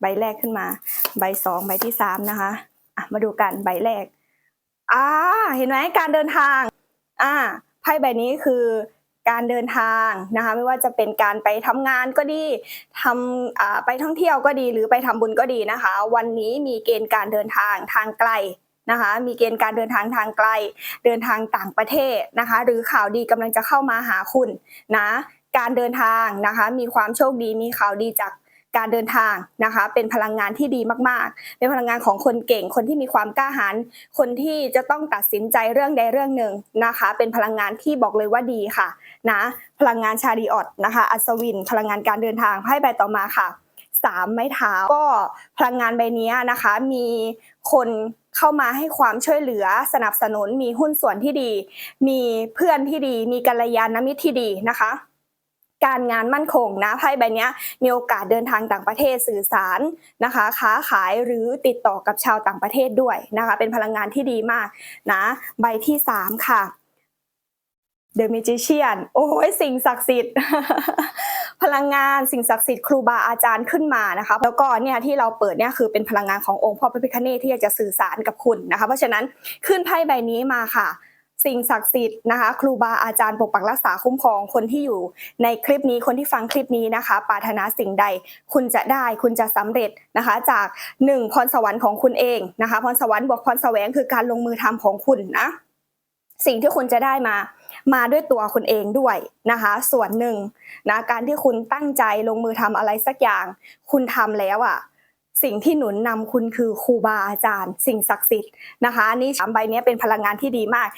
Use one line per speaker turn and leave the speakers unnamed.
ใบแรกขึ้นมา ใบสองใบที่สามนะคะะมาดูกันใบแรกอ่าเห็นไหมการเดินทางอ่าไพ่ใบนี้คือการเดินทางนะคะไม่ว่าจะเป็นการไปทำงานก็ดีทำไปท่องเที่ยวก็ดีหรือไปทำบุญก็ดีนะคะ วันนี้มีเกณฑ์การเดินทางทางไกลนะคะมีเกณฑ์การเดินทางทางไกล เดินทางต่างประเทศนะคะ หรือข่าวดีกำลังจะเข้ามาหาคุณนะการเดินทางนะคะ มีความโชคดีมีข่าวดีจาก การเดินทางนะคะ เป็นพลังงานที่ดีมากๆ เป็นพลังงานของคนเก่ง คนที่มีความกล้าหาญคนที่จะต้องตัดสินใจเรื่องใดเรื่องหนึ่งนะคะ เป็นพลังงานที่บอกเลยว่าดีค่ะนะพลังงานชาดีออดนะคะ อัศวิน พลังงานการเดินทางไพ่ใบต่อมาค่ะสามไม้เท้าก็พลังงานใบนี้นะคะ มีคนเข้ามาให้ความช่วยเหลือสนับสนุน มีหุ้นส่วนที่ดี มีเพื่อนที่ดี มีกัลยาณมิตรที่ดีนะคะ การงานมั่นคงนะไพ่ใบนี้มีโอกาสเดินทางต่างประเทศสื่อสารนะคะ ค้าขายหรือติดต่อกับชาวต่างประเทศด้วยนะคะ เป็นพลังงานที่ดีมากนะใบที่สามค่ะ The Magician โอ้ยสิ่งศักดิ์สิทธิ์ พลังงานสิ่งศักดิ์สิทธิ์ครูบาอาจารย์ขึ้นมานะคะ แล้วก็เนี่ยที่เราเปิดเนี่ยคือเป็นพลังงานขององค์พ่อพระพิฆเนศที่อยากจะสื่อสารกับคุณนะคะ เพราะฉะนั้นขึ้นไพ่ใบนี้มาค่ะ สิ่งศักดิ์สิทธิ์นะคะครูบาอาจารย์ปกปักรักษาคุ้มครองคนที่อยู่ในคลิปนี้คนที่ฟังคลิปนี้นะคะปรารถนาสิ่งใด คุณจะได้คุณจะสำเร็จนะคะ จากหนึ่งพรสวรรค์ของคุณเองนะคะพรสวรรค์บวกพรแสวงคือการลงมือทำของคุณนะสิ่งที่คุณจะได้มามาด้วยตัวคุณเองด้วยนะคะ ส่วนหนึ่งนะการที่คุณตั้งใจลงมือทำอะไรสักอย่าง คุณทำแล้วอะสิ่งที่หนุนนำคุณคือครูบาอาจารย์ สิ่งศักดิ์สิทธิ์นะคะนนี่สามใบนี้เป็นพลังงานที่ดีมาก